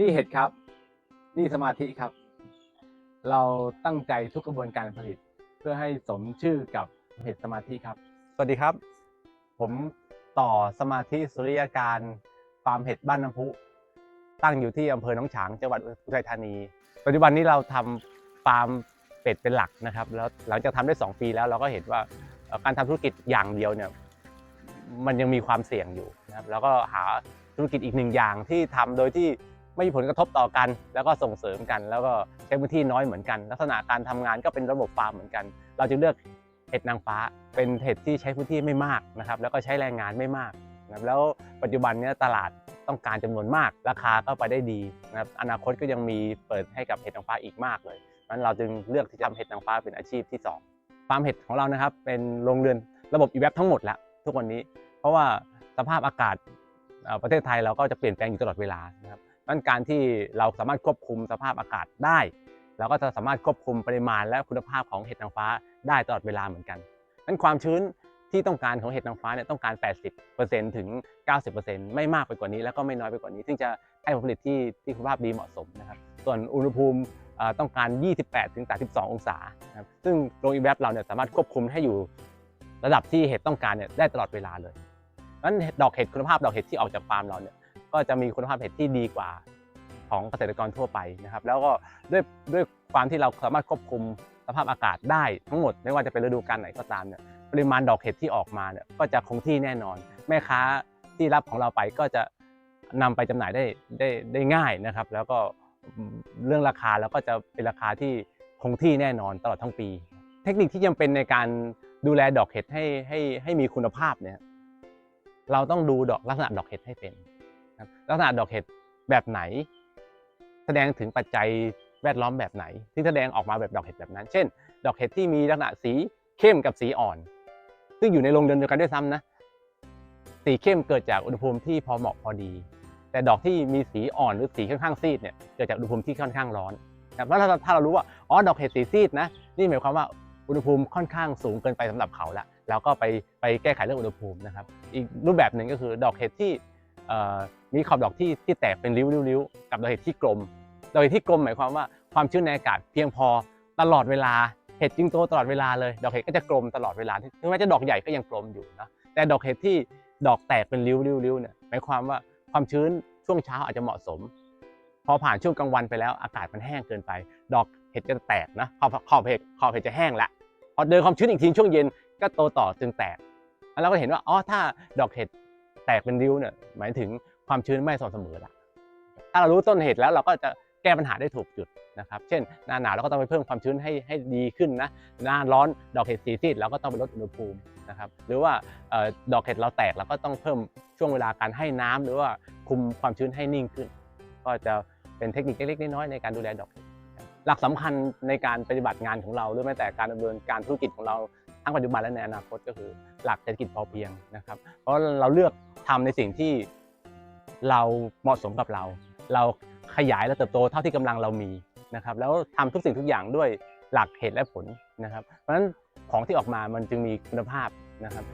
นี่เห็ดครับ นี่สมาธิครับ เราตั้งใจทุกกระบวนการผลิต เพื่อให้สมชื่อกับเห็ดสมาธิครับ สวัสดีครับ ผมต่อสมาธิสุริยการฟาร์มเห็ดบ้านน้ำพุ ตั้งอยู่ที่อำเภอหนองฉางจังหวัดอุทัยธานี ปัจจุบันนี้เราทำฟาร์มเป็ดเป็นหลักนะครับ แล้วหลังจากทำได้ 2 ปีแล้วเราก็เห็นว่าการทำธุรกิจอย่างเดียวเนี่ยมันยังมีความเสี่ยงอยู่นะครับแล้วก็หาธุรกิจอีกหนึ่งอย่างที่ทำโดยที่ ไม่มีผลกระทบต่อกัน แล้วก็ส่งเสริมกัน แล้วก็ใช้พื้นที่น้อยเหมือนกัน ลักษณะการทำงานก็เป็นระบบฟาร์มเหมือนกัน เราจึงเลือกเห็ดนางฟ้าเป็นเห็ดที่ใช้พื้นที่ไม่มากนะครับแล้วก็ใช้แรงงานไม่มากนะครับแล้วปัจจุบันนี้ตลาดต้องการจำนวนมาก ราคาก็ไปได้ดีนะครับอนาคตก็ยังมีเปิดให้กับเห็ดนางฟ้าอีกมากเลยนั้นเราจึงเลือกที่จะทำเห็ดนางฟ้าเป็นอาชีพที่สองฟาร์มเห็ดของเรานะครับเป็นโรงเรือนระบบอีเว็บทั้งหมดแล้วทุกวันนี้ เพราะว่าสภาพอากาศประเทศไทยเราก็จะเปลี่ยนแปลงอยู่ตลอดเวลานะครับ นั้นการที่เราสามารถควบคุมสภาพอากาศได้เราก็จะสามารถควบคุมปริมาณและคุณภาพของเห็ดนางฟ้าได้ตลอดเวลาเหมือนกันนั้นความชื้นที่ต้องการของเห็ดนางฟ้าเนี่ยต้องการ 80%ถึง 90%ไม่มากไปกว่านี้ แล้วก็ไม่น้อยไปกว่านี้ ซึ่งจะให้ผลผลิตที่ที่คุณภาพดีเหมาะสมนะครับ ส่วนอุณหภูมิต้องการ 28ถึง32 องศาครับ ซึ่งโรงอีแวบเราเนี่ยสามารถควบคุมให้อยู่ระดับที่เห็ดต้องการเนี่ยได้ตลอดเวลาเลยนั้นดอกเห็ดคุณภาพดอกเห็ดที่ออกจากฟาร์มเราเนี่ย ก็จะมีคุณภาพเห็ดที่ดีกว่าของเกษตรกรทั่วไปนะครับ แล้วก็ด้วยด้วยความที่เราสามารถควบคุมสภาพอากาศได้ทั้งหมดไม่ว่าจะเป็นฤดูกาลไหนก็ตามเนี่ยปริมาณดอกเห็ดที่ออกมาเนี่ยก็จะคงที่แน่นอน แม่ค้าที่รับของเราไปก็จะนำไปจำหน่ายได้ได้ได้ง่ายนะครับ แล้วก็เรื่องราคาแล้วก็จะเป็นราคาที่คงที่แน่นอนตลอดทั้งปี เทคนิคที่จำเป็นในการดูแลดอกเห็ดให้ให้ให้มีคุณภาพเนี่ยเราต้องดูดอกลักษณะดอกเห็ดให้เป็น ครับลักษณะดอกเห็ดแบบไหน แสดงถึงปัจจัยแวดล้อมแบบไหน ที่แสดงออกมาแบบดอกเห็ดแบบนั้น เช่น ดอกเห็ดที่มีลักษณะสีเข้มกับสีอ่อน ซึ่งอยู่ในโรงเรือนเดียวกันด้วยซ้ำนะ สีเข้มเกิดจากอุณหภูมิที่พอเหมาะพอดี แต่ดอกที่มีสีอ่อนหรือสีค่อนข้างซีดเนี่ยเกิดจากอุณหภูมิที่ค่อนข้างร้อนนะครับแล้วถ้าถ้าเรารู้ว่าอ๋อดอกเห็ดสีซีดนะนี่หมายความว่าอุณหภูมิค่อนข้างสูงเกินไปสำหรับเขาละแล้วก็ไปไปแก้ไขเรื่องอุณหภูมินะครับ อีกรูปแบบหนึ่งก็คือดอกเห็ดที่ มีขอบดอกที่ที่แตกเป็นริ้วๆๆกับดอกเห็ดที่กลม ดอกเห็ดที่กลมหมายความว่าความชื้นในอากาศเพียงพอตลอดเวลา เห็ดจึงโตตลอดเวลาเลย ดอกเห็ดก็จะกลมตลอดเวลาถึงแม้จะดอกใหญ่ก็ยังกลมอยู่นะแต่ดอกเห็ดที่ดอกแตกเป็นริ้วๆๆเนี่ยหมายความว่าความชื้นช่วงเช้าอาจจะเหมาะสม พอผ่านช่วงกลางวันไปแล้วอากาศมันแห้งเกินไป ดอกเห็ดจะแตกนะขอบขอบเห็ดขอบเห็ดจะแห้งละพอเดินความชื้นอีกทีช่วงเย็นก็โตต่อจึงแตกแล้วเราก็เห็นว่าอ๋อถ้าดอกเห็ดแตกเป็นริ้วเนี่ยหมายถึง ความชื้นไม่สม่ำเสมอละถ้าเรารู้ต้นเหตุแล้วเราก็จะแก้ปัญหาได้ถูกจุดนะครับ เช่น หน้าหนาวเราก็ต้องไปเพิ่มความชื้นให้ให้ดีขึ้นนะ หน้าร้อนดอกเห็ดสีซีดเราก็ต้องไปลดอุณหภูมินะครับ หรือว่าออดอกเห็ดเราแตกเราก็ต้องเพิ่มช่วงเวลาการให้น้ำหรือว่าคุมความชื้นให้นิ่งขึ้น ก็จะเป็นเทคนิคเล็กๆน้อยๆในการดูแลดอกเห็ดหลักสำคัญในการปฏิบัติงานของเราหรือแม้แต่การดำเนินการธุรกิจของเราทั้งปัจจุบันและในอนาคตก็คือหลักเศรษฐกิจพอเพียงนะครับ เพราะเราเลือกทำในสิ่งที่ เราเหมาะสมกับเรา เราขยายและเติบโตเท่าที่กำลังเรามีนะครับแล้วทำทุกสิ่งทุกอย่างด้วยหลักเหตุและผลนะครับ เพราะฉะนั้นของที่ออกมามันจึงมีคุณภาพนะครับ